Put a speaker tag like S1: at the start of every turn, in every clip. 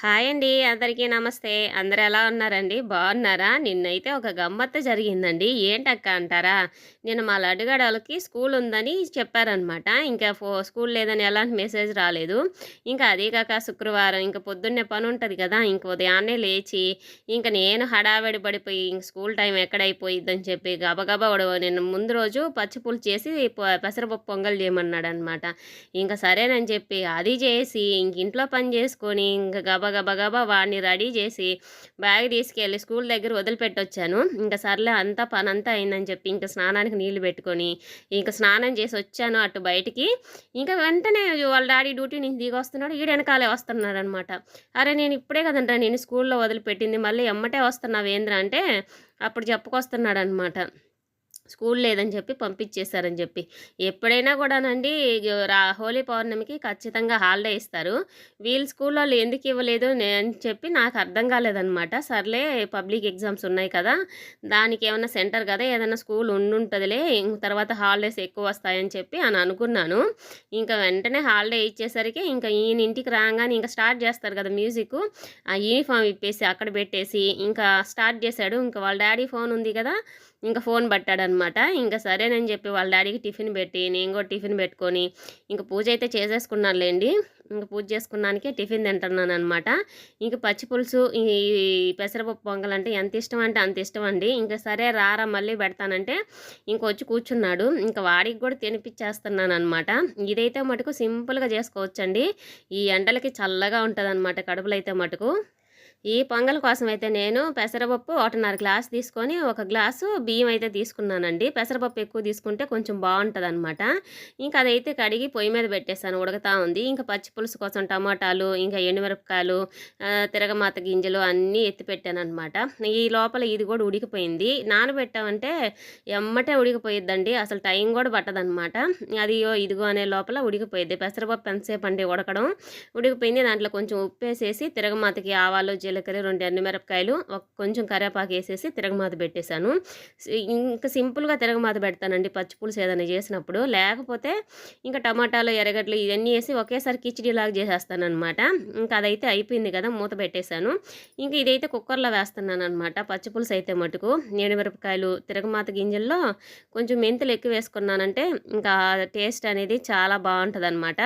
S1: Hi అండి. అందరికీ నమస్తే. అందరు ఎలా ఉన్నారండి? బాగున్నారా? నిన్నైతే ఒక గమ్మత్తు జరిగిందండి. ఏంటక్క అంటారా? నేను మా లడ్డుగడలకి స్కూల్ ఉందని చెప్పారనమాట. ఇంకా ఫో స్కూల్ లేదని ఎలాంటి మెసేజ్ రాలేదు. ఇంకా అదే కాక శుక్రవారం ఇంకా పొద్దున్నే పని ఉంటుంది కదా. ఇంక ఉదయాన్నే లేచి ఇంకా నేను హడావిడి పడిపోయి ఇంక స్కూల్ టైం ఎక్కడైపోయిద్దని చెప్పి గబగబా వాడు నేను ముందు రోజు పచ్చిపులు చేసి పెసరపప్పు పొంగల్ చేయమన్నాడు అనమాట ఇంకా సరేనని చెప్పి అది చేసి ఇంక ఇంట్లో పని చేసుకొని ఇంకా గబ గబా వాడిని రెడీ చేసి బ్యాగ్ తీసుకెళ్ళి స్కూల్ దగ్గర వదిలిపెట్టొచ్చాను. ఇంకా సర్లే అంతా పని అంతా అయిందని చెప్పి ఇంకా స్నానానికి నీళ్ళు పెట్టుకొని ఇంకా స్నానం చేసి వచ్చాను అటు బయటికి. ఇంకా వెంటనే వాళ్ళ డాడీ డ్యూటీ నుంచి దిగి వస్తున్నాడు. ఈడు వెనకాలే వస్తున్నాడు అనమాట అరే నేను ఇప్పుడే కదంటా నేను స్కూల్లో వదిలిపెట్టింది మళ్ళీ ఎమ్మటే వస్తున్నావు ఏంద్రా అంటే అప్పుడు చెప్పుకొస్తున్నాడు అనమాట స్కూల్ లేదని చెప్పి పంపించేశారని చెప్పి. ఎప్పుడైనా కూడానండి రా హోలీ పౌర్ణమికి ఖచ్చితంగా హాలిడే ఇస్తారు. వీళ్ళు స్కూల్లో వాళ్ళు ఎందుకు ఇవ్వలేదు అని చెప్పి నాకు అర్థం కాలేదనమాట సర్లే పబ్లిక్ ఎగ్జామ్స్ ఉన్నాయి కదా దానికి ఏమైనా సెంటర్ కదా ఏదైనా స్కూల్ ఉండుంటుందిలే ఇంక తర్వాత హాలిడేస్ ఎక్కువ వస్తాయని చెప్పి అని అనుకున్నాను. ఇంకా వెంటనే హాలిడే ఇచ్చేసరికి ఇంకా ఈయన ఇంటికి రాగానే ఇంకా స్టార్ట్ చేస్తారు కదా మ్యూజిక్. ఆ యూనిఫామ్ ఇప్పేసి అక్కడ పెట్టేసి ఇంకా స్టార్ట్ చేశాడు. ఇంకా వాళ్ళ డాడీ ఫోన్ ఉంది కదా ఇంకా ఫోన్ పట్టాడనమాట. ఇంకా సరేనని చెప్పి వాళ్ళ డాడీకి టిఫిన్ పెట్టి నేను కూడా టిఫిన్ పెట్టుకొని ఇంకా పూజ అయితే చేసేసుకున్నానులేండి. ఇంకా పూజ చేసుకున్నానికే టిఫిన్ తింటున్నాను అనమాట ఇంక పచ్చి పులుసు ఈ పెసరపప్పు పొంగల్ అంటే ఎంత ఇష్టం అంటే అంత ఇష్టం అండి. ఇంకా సరే రారా మళ్ళీ పెడతానంటే ఇంకొచ్చి కూర్చున్నాడు. ఇంకా వాడికి కూడా తినిపించేస్తున్నాను అనమాట ఇదైతే మటుకు సింపుల్గా చేసుకోవచ్చండి. ఈ ఎండలకి చల్లగా ఉంటుంది అనమాట కడుపులో అయితే మటుకు. ఈ పొంగల్ కోసం అయితే నేను పెసరపప్పు ఒకటిన్నర గ్లాస్ తీసుకొని ఒక గ్లాసు బియ్యం అయితే తీసుకున్నానండి. పెసరపప్పు ఎక్కువ తీసుకుంటే కొంచెం బాగుంటుంది అనమాట ఇంకా అదైతే కడిగి పొయ్యి మీద పెట్టేశాను ఉడకతా ఉంది. ఇంకా పచ్చి పులుసు కోసం టమాటాలు ఇంకా ఎండుమిరపకాయలు తిరగమాత గింజలు అన్నీ ఎత్తి పెట్టాను అనమాట ఈ లోపల ఇది కూడా ఉడికిపోయింది. నానబెట్టామంటే ఎమ్మటే ఉడికిపోయిద్దండి. అసలు టైం కూడా పట్టదనమాట అది ఇదిగో అనే లోపల ఉడికిపోయింది పెసరపప్పు ఎంతసేపు అండి ఉడకడం? ఉడికిపోయింది. దాంట్లో కొంచెం ఉప్పు వేసేసి తిరగమాతకి ఆవాలు జీలకర్ర రెండు ఎండుమిరపకాయలు ఒక కొంచెం కరివేపాకు వేసేసి తిరగమాత పెట్టేశాను. సి- ఇంకా సింపుల్గా తిరగమాత పెడతానండి. పచ్చి పులుసు ఏదైనా చేసినప్పుడు. లేకపోతే ఇంకా టమాటాలు ఎర్రగడ్డలు ఇవన్నీ వేసి ఒకేసారి కిచిడీలాగా చేసేస్తాను అనమాట ఇంకా అదైతే అయిపోయింది కదా మూత పెట్టేశాను. ఇంకా ఇదైతే కుక్కర్లో వేస్తున్నాను అనమాట పచ్చి పులుసు అయితే మటుకు. ఎండుమిరపకాయలు తిరగమాత గింజల్లో కొంచెం మెంతులు ఎక్కువ వేసుకున్నానంటే ఇంకా టేస్ట్ అనేది చాలా బాగుంటుంది అనమాట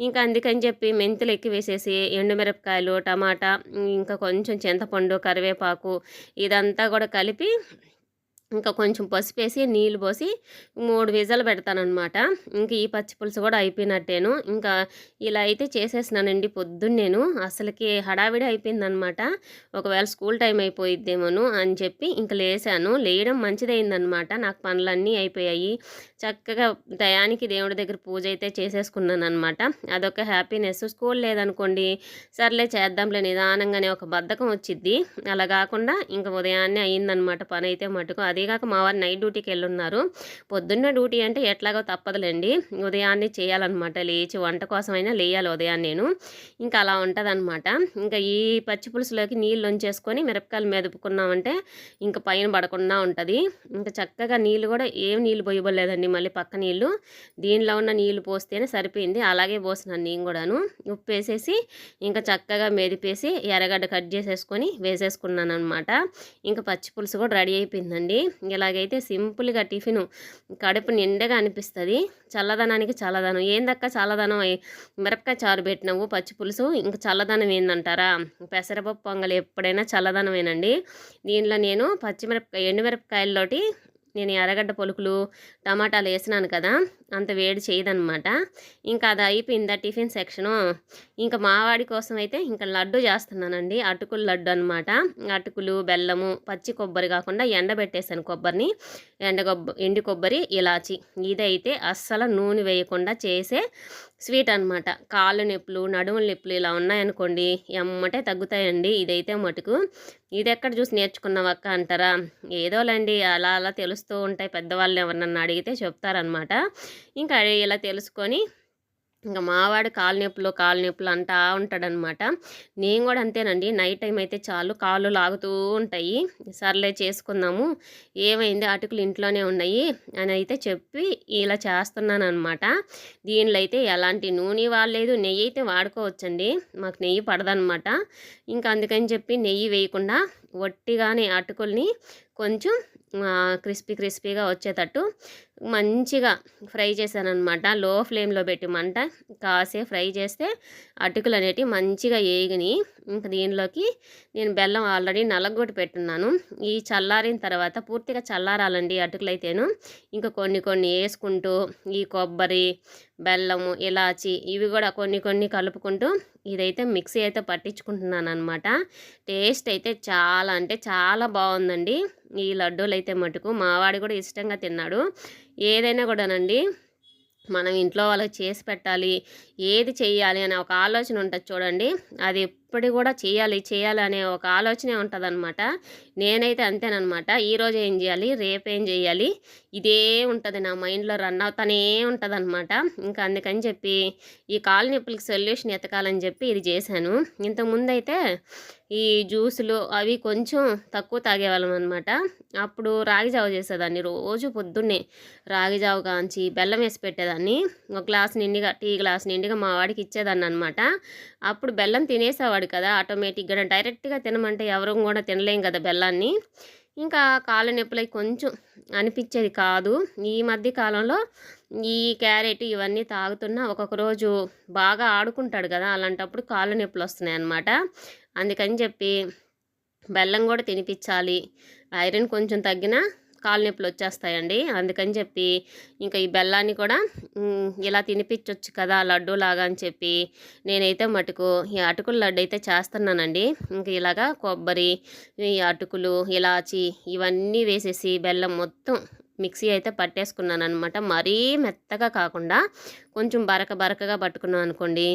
S1: ఇంకా అందుకని చెప్పి మెంతులు ఎక్కువ వేసేసి ఎండుమిరపకాయలు టమాటా ఇంకా కొంచెం చింతపండు కరివేపాకు ఇదంతా కూడా కలిపి ఇంకా కొంచెం పసుపు వేసి నీళ్ళు పోసి మూడు విజలు పెడతానమాట ఇంకా ఈ పచ్చి పులుసు కూడా అయిపోయినట్టేను. ఇంకా ఇలా అయితే చేసేసినానండి పొద్దున్న నేను. అసలుకి హడావిడి అయిపోయిందనమాట ఒకవేళ స్కూల్ టైం అయిపోయిద్దేమోను అని చెప్పి ఇంకా లేసాను. లేయడం మంచిదైందనమాట నాకు పనులన్నీ అయిపోయాయి. చక్కగా టయానికి దేవుడి దగ్గర పూజ అయితే చేసేసుకున్నాను అనమాట అదొక హ్యాపీనెస్. స్కూల్ లేదనుకోండి సర్లే చేద్దాంలే నిదానంగానే ఒక బద్ధకం వచ్చిద్ది. అలా కాకుండా ఇంకా ఉదయాన్నే అయిందనమాట పని అయితే మటుకు అదేగాక మా వారు నైట్ డ్యూటీకి వెళ్ళున్నారు. పొద్దున్న డ్యూటీ అంటే ఎట్లాగో తప్పదులేండి. ఉదయాన్నే చేయాలన్నమాట. లేచి వంట కోసమైనా లేయాలి ఉదయాన్నే నేను. ఇంకా అలా ఉంటుందన్నమాట. ఇంకా ఈ పచ్చి పులుసులోకి నీళ్ళు ఉంచేసుకొని మిరపకాయలు మెదుపుకున్నామంటే ఇంకా పైన పడకుండా ఉంటుంది. ఇంకా చక్కగా నీళ్ళు కూడా ఏం నీళ్ళు పోయబోలేదండి మళ్ళీ పక్క నీళ్ళు. దీనిలో ఉన్న నీళ్ళు పోస్తేనే సరిపోయింది. అలాగే పోసినాను నేను కూడాను. ఉప్పు వేసేసి ఇంకా చక్కగా మెదిపేసి ఎర్రగడ్డ కట్ చేసేసుకొని వేసేసుకున్నాను అనమాట ఇంకా పచ్చి పులుసు కూడా రెడీ అయిపోయిందండి. ఇలాగైతే సింపుల్గా టిఫిన్ కడుపు నిండగా అనిపిస్తుంది. చల్లదనానికి చల్లదనం. ఏందక్క చల్లదనం? మిరపకాయ చారు పెట్టినావు పచ్చి పులుసు ఇంకా చల్లదనం ఏందంటారా? పెసరపప్పు పొంగలు ఎప్పుడైనా చల్లదనమేనండి. దీనిలో నేను పచ్చిమిరపకాయ ఎండుమిరపకాయల్లోటి నేను ఎర్రగడ్డ పొలుకులు టమాటాలు వేసినాను కదా అంత వేడి చేయదనమాట ఇంకా అది అయిపోయిందా టిఫిన్ సెక్షను? ఇంకా మావాడి కోసం అయితే ఇంకా లడ్డు చేస్తున్నానండి అటుకులు లడ్డు అనమాట అటుకులు బెల్లము పచ్చి కొబ్బరి కాకుండా ఎండబెట్టేసాను కొబ్బరిని. ఎండ కొబ్బరి ఎండి కొబ్బరి ఇలాచి. ఇదైతే అస్సలు నూనె వేయకుండా చేసే స్వీట్ అనమాట కాళ్ళు నొప్పులు నడుముల నొప్పులు ఇలా ఉన్నాయనుకోండి ఎమ్మటే తగ్గుతాయండి. ఇదైతే మటుకు ఇది ఎక్కడ చూసి నేర్చుకున్నావక్క అంటారా? ఏదోలేండి అలా అలా తెలుస్తూ ఉంటాయి పెద్దవాళ్ళు ఎవరినన్నా అడిగితే చెప్తారనమాట ఇంకా ఇలా తెలుసుకొని ఇంకా మావాడు కాలు నొప్పులు కాలు నొప్పులు అంటా ఉంటాడనమాట. నేను కూడా అంతేనండి. నైట్ టైం అయితే చాలు కాళ్ళు లాగుతూ ఉంటాయి. సర్లే చేసుకుందాము. ఏమైంది? అటుకులు ఇంట్లోనే ఉన్నాయి అని అయితే చెప్పి ఇలా చేస్తున్నాను అనమాట దీనిలో అయితే ఎలాంటి నూనె వాడలేదు. నెయ్యి అయితే వాడుకోవచ్చండి. మాకు నెయ్యి పడదనమాట. ఇంకా అందుకని చెప్పి నెయ్యి వేయకుండా వట్టిగానే అటుకుల్ని కొంచెం క్రిస్పీ క్రిస్పీగా వచ్చేటట్టు మంచిగా ఫ్రై చేశానమాట లో ఫ్లేమ్లో పెట్టి మంట కాసే ఫ్రై చేస్తే అటుకులు అనేటివి మంచిగా వేగిని ఇంకా దీనిలోకి నేను బెల్లం ఆల్రెడీ నలగొట్టి పెట్టున్నాను. ఈ చల్లారిన తర్వాత పూర్తిగా చల్లారాలండి అటుకులు అయితేను ఇంకా కొన్ని కొన్ని వేసుకుంటూ ఈ కొబ్బరి బెల్లము ఇలాచి ఇవి కూడా కొన్ని కొన్ని కలుపుకుంటూ ఇదైతే మిక్సీ అయితే పట్టించుకుంటున్నాను అనమాట టేస్ట్ అయితే చాలా అంటే చాలా బాగుందండి. ఈ లడ్డూలు అయితే మటుకు మావాడి కూడా ఇష్టంగా తిన్నాడు. ఏదైనా కూడానండి. మనం ఇంట్లో వాళ్ళకి చేసి పెట్టాలి ఏది చేయాలి అనే ఒక ఆలోచన ఉంటుంది చూడండి. అది ఇప్పటి కూడా చేయాలి చేయాలి అనే ఒక ఆలోచనే ఉంటుందన్నమాట నేనైతే అంతేనమాట ఈరోజు ఏం చేయాలి రేపు ఏం చేయాలి ఇదే ఉంటుంది నా మైండ్లో రన్ అవుతానే ఉంటుంది అనమాట ఇంకా అందుకని చెప్పి ఈ కాలు నొప్పులకి సొల్యూషన్ ఎతకాలని చెప్పి ఇది చేశాను ఇంతకుముందు అయితే ఈ జ్యూసులు అవి కొంచెం తక్కువ తాగేవాళ్ళం అనమాట అప్పుడు రాగి జావ చేసేదాన్ని రోజు పొద్దున్నే రాగి జావ కాంచి బెల్లం వేసి పెట్టేదాన్ని. ఒక గ్లాస్ నిండిగా టీ గ్లాస్ నిండిగా మా వాడికి ఇచ్చేదాన్ని అనమాట అప్పుడు బెల్లం తినేసేవాడు కదా ఆటోమేటిక్గా. డైరెక్ట్గా తినమంటే ఎవరూ కూడా తినలేం కదా బెల్లాన్ని. ఇంకా కాళ్ళ నొప్పులకి కొంచెం అనిపించేది కాదు. ఈ మధ్య కాలంలో ఈ క్యారెట్ ఇవన్నీ తాగుతున్నా ఒక్కొక్క రోజు బాగా ఆడుకుంటాడు కదా అలాంటప్పుడు కాళ్ళ నొప్పులు వస్తున్నాయి అన్నమాట. అందుకని చెప్పి బెల్లం కూడా తినిపించాలి. ఐరన్ కొంచెం తగ్గినా కాలు నొప్పులు వచ్చేస్తాయండి అందుకని చెప్పి ఇంకా ఈ బెల్లాన్ని కూడా ఇలా తినిపించవచ్చు కదా లడ్డు లాగా అని చెప్పి నేనైతే మటుకు ఈ అటుకుల లడ్డు అయితే చేస్తున్నానండి. ఇంకా ఇలాగా కొబ్బరి ఈ అటుకులు ఇలాచి ఇవన్నీ వేసేసి బెల్లం మొత్తం మిక్సీ అయితే పట్టేసుకున్నాను అనమాట మరీ మెత్తగా కాకుండా కొంచెం బరక బరకగా పట్టుకున్నాను అనుకోండి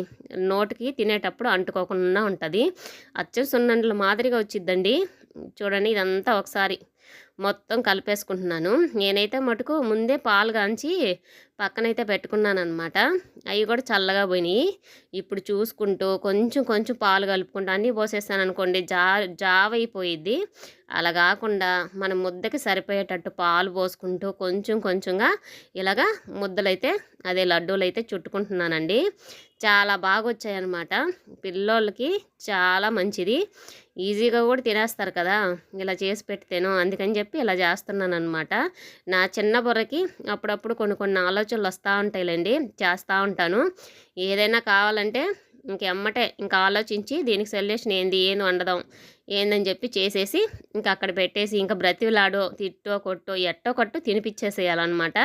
S1: నోటికి తినేటప్పుడు అంటుకోకుండా ఉంటుంది. అచ్చం సున్నండ్ల మాదిరిగా వచ్చిద్దండి. చూడండి ఇదంతా ఒకసారి మొత్తం కలిపేసుకుంటున్నాను. నేనైతే మటుకు ముందే పాలు కాంచి పక్కనైతే పెట్టుకున్నాను అనమాట అవి కూడా చల్లగా పోయినాయి. ఇప్పుడు చూసుకుంటూ కొంచెం కొంచెం పాలు కలుపుకుంటూ అన్నీ పోసేస్తాను అనుకోండి జా జావ అయిపోయిద్ది అలా కాకుండా మన ముద్దకి సరిపోయేటట్టు పాలు పోసుకుంటూ కొంచెం కొంచెంగా ఇలాగా ముద్దలైతే అదే లడ్డూలు అయితే చుట్టుకుంటున్నానండి. చాలా బాగా వచ్చాయన్నమాట పిల్లోళ్ళకి చాలా మంచిది. ఈజీగా కూడా తినేస్తారు కదా. ఇలా చేసి పెడితేను అందుకని చెప్పి ఇలా చేస్తున్నాను అనమాట నా చిన్న బుర్రకి అప్పుడప్పుడు కొన్ని కొన్ని ఆలోచనలు వస్తూ ఉంటాయిలేండి చేస్తూ ఉంటాను. ఏదైనా కావాలంటే ఇంకెమ్మటే ఇంకా ఆలోచించి దీనికి సొల్యూషన్ ఏంది ఏం వండదాం ఏందని చెప్పి చేసేసి ఇంకా అక్కడ పెట్టేసి ఇంకా బ్రతిలాడో తిట్టో కొట్టో ఎట్టో కొట్టు తినిపించేసేయాలన్నమాట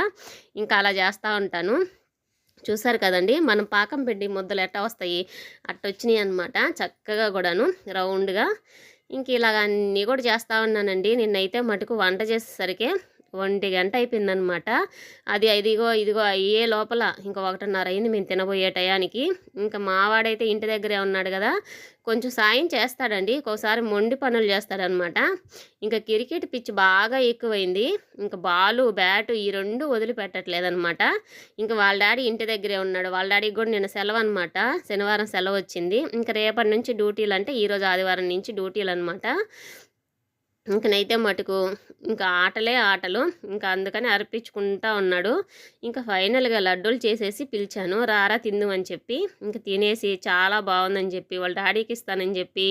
S1: ఇంకా అలా చేస్తూ ఉంటాను. చూసారు కదండి మనం పాకం పిండి ముద్దలు ఎట్టా వస్తాయి? అట్టొచ్చినాయి అనమాట చక్కగా కూడాను రౌండ్గా. ఇంక ఇలాగ అన్నీ కూడా చేస్తూ ఉన్నానండి. నిన్నైతే మటుకు వంట చేసేసరికి ఒంటి గంట అయిపోయిందనమాట. అది ఇదిగో ఇదిగో అయ్యే లోపల ఇంకా ఒకటిన్నర అయింది మేము తినబోయే టయానికి. ఇంకా మావాడైతే ఇంటి దగ్గరే ఉన్నాడు కదా కొంచెం సాయం చేస్తాడండి. ఒక్కోసారి మొండి పనులు చేస్తాడనమాట. ఇంకా క్రికెట్ పిచ్ బాగా ఎక్కువైంది. ఇంకా బాలు బ్యాటు ఈ రెండు వదిలిపెట్టట్లేదనమాట. ఇంకా వాళ్ళ డాడీ ఇంటి దగ్గరే ఉన్నాడు. వాళ్ళ డాడీకి కూడా నిన్న సెలవు అనమాట. శనివారం సెలవు వచ్చింది. ఇంకా రేపటి నుంచి డ్యూటీలు అంటే ఈరోజు ఆదివారం నుంచి డ్యూటీలు అనమాట ఇంకనైతే మటుకు ఇంకా ఆటలే ఆటలు. ఇంకా అందుకని అర్పించుకుంటా ఉన్నాడు. ఇంకా ఫైనల్గా లడ్డూలు చేసేసి పిలిచాను. రారా తిందు అని చెప్పి ఇంకా తినేసి చాలా బాగుందని చెప్పి వాళ్ళ డాడీకి ఇస్తానని చెప్పి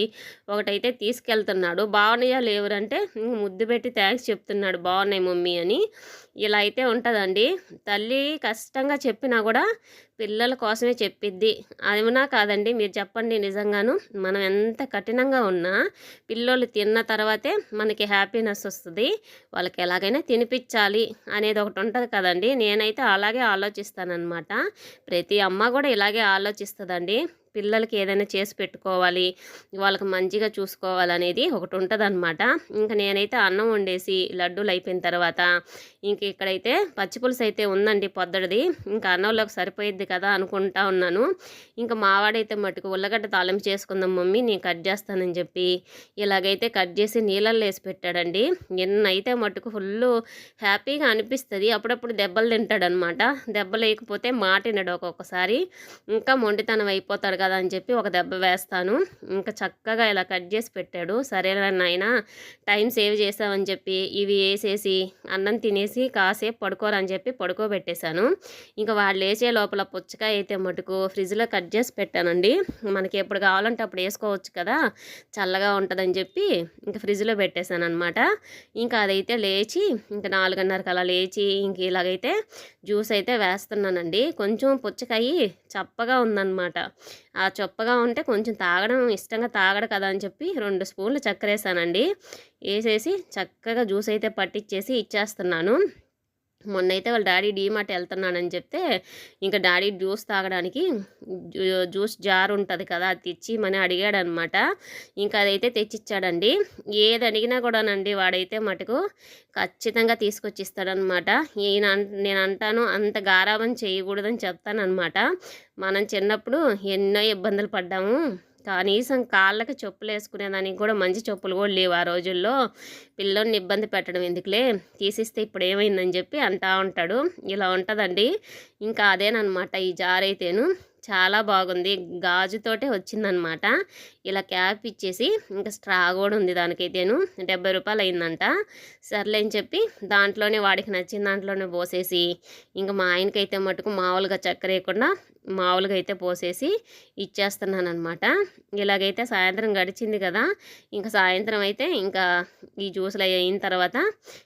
S1: ఒకటైతే తీసుకెళ్తున్నాడు. బాగున్నాయా లేవురంటే ముద్దు పెట్టి థ్యాంక్స్ చెప్తున్నాడు. బాగున్నాయి మమ్మీ అని. ఇలా అయితే ఉంటుందండి. తల్లి కష్టంగా చెప్పినా కూడా పిల్లల కోసమే చెప్పిద్ది. అవునా కాదండి మీరు చెప్పండి నిజంగాను. మనం ఎంత కఠినంగా ఉన్నా పిల్లోళ్ళు తిన్న తర్వాతే మనకి హ్యాపీనెస్ వస్తుంది. వాళ్ళకి ఎలాగైనా తినిపించాలి అనేది ఒకటి ఉంటుంది కదండి. నేనైతే అలాగే ఆలోచిస్తానమాట ప్రతి అమ్మ కూడా ఇలాగే ఆలోచిస్తుందండి. పిల్లలకి ఏదైనా చేసి పెట్టుకోవాలి వాళ్ళకి మంచిగా చూసుకోవాలనేది ఒకటి ఉంటుంది అనమాట ఇంకా నేనైతే అన్నం వండేసి లడ్డూలు అయిపోయిన తర్వాత ఇంక ఇక్కడైతే పచ్చిపులుసు అయితే ఉందండి పొద్దడిది. ఇంకా అన్నంలోకి సరిపోయిద్ది కదా అనుకుంటా ఉన్నాను. ఇంకా మావాడైతే మటుకు ఉల్లగడ్డ తాలింపు చేసుకుందాం మమ్మీ నేను కట్ చేస్తానని చెప్పి ఇలాగైతే కట్ చేసి నీళ్ళల్లో వేసి పెట్టాడండి. నిన్నైతే మటుకు ఫుల్ హ్యాపీగా అనిపిస్తుంది. అప్పుడప్పుడు దెబ్బలు తింటాడనమాట దెబ్బలు వేయకపోతే మాటినడు ఒక్కొక్కసారి. ఇంకా మొండితనం అయిపోతాడు కదా అని చెప్పి ఒక దెబ్బ వేస్తాను. ఇంకా చక్కగా ఇలా కట్ చేసి పెట్టాడు. సరే నాయన టైం సేవ్ చేసామని చెప్పి ఇవి వేసేసి అన్నం తినేసి కాసేపు పడుకోరని చెప్పి పడుకోబెట్టేశాను. ఇంకా వాళ్ళు వేసే లోపల పుచ్చకాయ అయితే మటుకు ఫ్రిడ్జ్లో కట్ చేసి పెట్టానండి. మనకి ఎప్పుడు కావాలంటే అప్పుడు వేసుకోవచ్చు కదా చల్లగా ఉంటుందని చెప్పి ఇంకా ఫ్రిడ్జ్లో పెట్టేశాను అనమాట ఇంకా అదైతే లేచి ఇంకా నాలుగున్నరకు అలా లేచి ఇంక ఇలాగైతే జ్యూస్ అయితే వేస్తున్నానండి. కొంచెం పుచ్చకాయ చప్పగా ఉందన్నమాట. ఆ చొప్పగా ఉంటే కొంచెం తాగడం ఇష్టంగా తాగడు కదా అని చెప్పి రెండు స్పూన్లు చక్కెర వేసానండి వేసేసి చక్కగా జ్యూస్ అయితే పట్టించేసి ఇచ్చేస్తున్నాను. మొన్నైతే వాళ్ళ డాడీ డీమార్ట్ వెళ్తున్నానని చెప్తే ఇంకా డాడీ జ్యూస్ తాగడానికి జ్యూస్ జార్ ఉంటుంది కదా అది తెచ్చి మని అడిగాడనమాట. ఇంకా అదైతే తెచ్చిచ్చాడండి. ఏది అడిగినా కూడానండి వాడైతే మటుకు ఖచ్చితంగా తీసుకొచ్చి ఇస్తాడనమాట ఈయన నేను అంటాను అంత గారాబం చేయకూడదని చెప్తానమాట మనం చిన్నప్పుడు ఎన్నో ఇబ్బందులు పడ్డాము. కనీసం కాళ్ళకి చెప్పులు వేసుకునేదానికి కూడా మంచి చెప్పులు కూడా లేవు ఆ రోజుల్లో. పిల్లోని ఇబ్బంది పెట్టడం ఎందుకులే? తీసిస్తే ఇప్పుడు ఏమైందని చెప్పి అంటా ఉంటాడు. ఇలా ఉంటుందండి. ఇంకా అదేనమాట ఈ జారైతేను. చాలా బాగుంది. గాజుతోటే వచ్చిందనమాట. ఇలా క్యాప్ ఇచ్చేసి ఇంకా స్ట్రా కూడా ఉంది దానికైతేను. డెబ్బై రూపాయలు అయిందంట. సర్లే అని చెప్పి దాంట్లోనే వాడికి నచ్చిన దాంట్లోనే పోసేసి ఇంకా మా ఆయనకైతే మటుకు మామూలుగా చక్కెర వేయకుండా మామూలుగా అయితే పోసేసి ఇచ్చేస్తున్నాను అనమాట ఇలాగైతే సాయంత్రం గడిచింది కదా. ఇంకా సాయంత్రం అయితే ఇంకా ఈ జ్యూసులు అయిన తర్వాత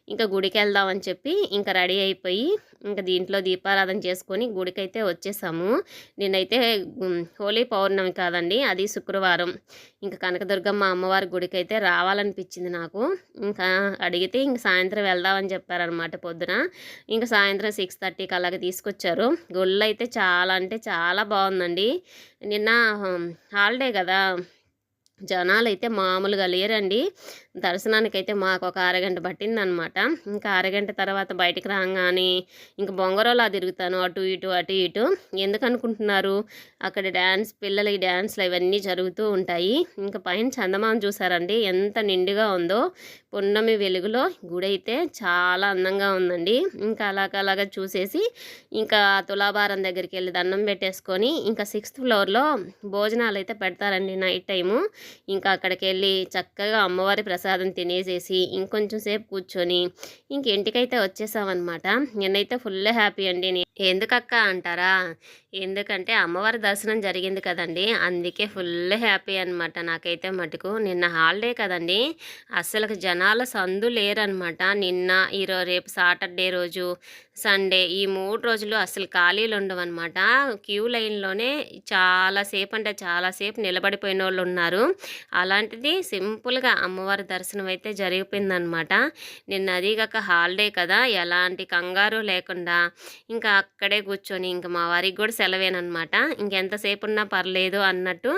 S1: ఇంకా గుడికి వెళ్దామని చెప్పి ఇంకా రెడీ అయిపోయి ఇంకా దీంట్లో దీపారాధన చేసుకొని గుడికైతే వచ్చేసాము. నేనైతే హోలీ పౌర్ణమి కాదండి అది శుక్రవారం. ఇంకా కనకదుర్గమ్మ అమ్మవారి గుడికైతే రావాలనిపించింది నాకు. ఇంకా అడిగితే ఇంక సాయంత్రం వెళ్దామని చెప్పారనమాట పొద్దున. ఇంకా సాయంత్రం సిక్స్ థర్టీకి అలాగే తీసుకొచ్చారు. గుళ్ళు అయితే చాలా అంటే చాలా బాగుందండి. నిన్న హాలిడే కదా. జనాలు అయితే మామూలుగా లేరండి. దర్శనానికి అయితే మాకు ఒక అరగంట పట్టిందనమాట. ఇంకా అరగంట తర్వాత బయటికి రాగానే ఇంక బొంగరోలా తిరుగుతాను. అటు ఇటు అటు ఇటు. ఎందుకనుకుంటున్నారు? అక్కడ డ్యాన్స్ పిల్లలకి డ్యాన్స్లు ఇవన్నీ జరుగుతూ ఉంటాయి. ఇంకా పైన చందమామ చూసారండి. ఎంత నిండుగా ఉందో. పున్నమి వెలుగులో గుడి అయితే చాలా అందంగా ఉందండి. ఇంకా అలాగలాగా చూసేసి ఇంకా తులాభారం దగ్గరికి వెళ్ళి దండం పెట్టేసుకొని ఇంకా సిక్స్త్ ఫ్లోర్లో భోజనాలు అయితే పెడతారండి నైట్ టైము. ఇంకా అక్కడికి వెళ్ళి చక్కగా అమ్మవారి ప్రసాదం తినేసేసి ఇంకొంచెం సేపు కూర్చొని ఇంటికైతే వచ్చేసామన్నమాట. నేనైతే ఫుల్ హ్యాపీ అండి ఎందుకక్క అంటారా? ఎందుకంటే అమ్మవారి దర్శనం జరిగింది కదండి. అందుకే ఫుల్ హ్యాపీ అనమాట నాకైతే మటుకు. నిన్న హాలిడే కదండి. అస్సలు జనాల సందు లేరనమాట నిన్న ఈరోజు రేపు సాటర్డే రోజు సండే ఈ మూడు రోజులు అసలు ఖాళీలు ఉండవన్నమాట. క్యూ లైన్లోనే చాలాసేపు అంటే చాలాసేపు నిలబడిపోయిన వాళ్ళు ఉన్నారు. అలాంటిది సింపుల్గా అమ్మవారి దర్శనం అయితే జరిగిపోయిందనమాట నిన్న అది కాక హాలిడే కదా. ఎలాంటి కంగారు లేకుండా ఇంకా అక్కడే కూర్చొని ఇంకా మా వారికి కూడా సెలవేనమాట ఇంకెంతసేపు ఉన్నా పర్లేదు అన్నట్టు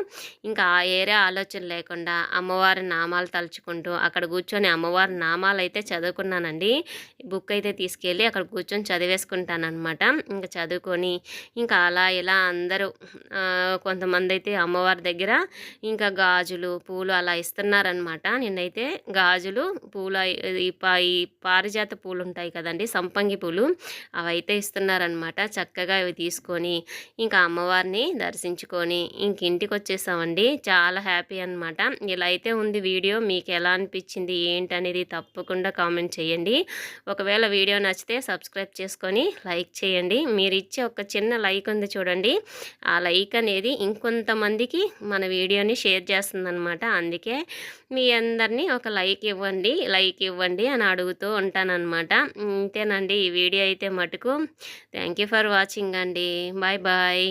S1: ఇంకా ఆ ఏరియా ఆలోచన లేకుండా అమ్మవారి నామాలు తలుచుకుంటూ అక్కడ కూర్చొని అమ్మవారి నామాలు అయితే చదువుకున్నానండి. బుక్ అయితే తీసుకెళ్ళి అక్కడ కూర్చొని చదివేసుకుంటానమాట ఇంకా చదువుకొని ఇంకా అలా ఇలా అందరూ కొంతమంది అయితే అమ్మవారి దగ్గర ఇంకా గాజులు పూలు అలా ఇస్తున్నారనమాట నిన్నైతే గాజులు పూలు ఈ పారిజాత పూలు ఉంటాయి కదండి సంపంగి పూలు అవైతే ఇస్తున్నారనమాట చక్కగా అవి తీసుకొని ఇంకా అమ్మవారిని దర్శించుకొని ఇంక ఇంటికి వచ్చేసామండి చాలా హ్యాపీ అనమాట. ఇలా అయితే ఉంది వీడియో. మీకు ఎలా అనిపించింది? ఏంటనేది తప్పకుండా కామెంట్ చేయండి. ఒకవేళ వీడియో నచ్చితే సబ్స్క్రైబ్ చేసుకొని లైక్ చేయండి. మీరు ఇచ్చే ఒక చిన్న లైక్ ఉంది చూడండి. ఆ లైక్ అనేది ఇంకొంతమందికి మన వీడియోని షేర్ చేస్తుందనమాట. అందుకే మీ అందరినీ ఒక లైక్ ఇవ్వండి లైక్ ఇవ్వండి అని అడుగుతూ ఉంటానన్నమాట ఇంతేనండి. ఈ వీడియో అయితే మటుకు. థ్యాంక్ యూ ఫర్ వాచింగ్ అండి. Bye bye.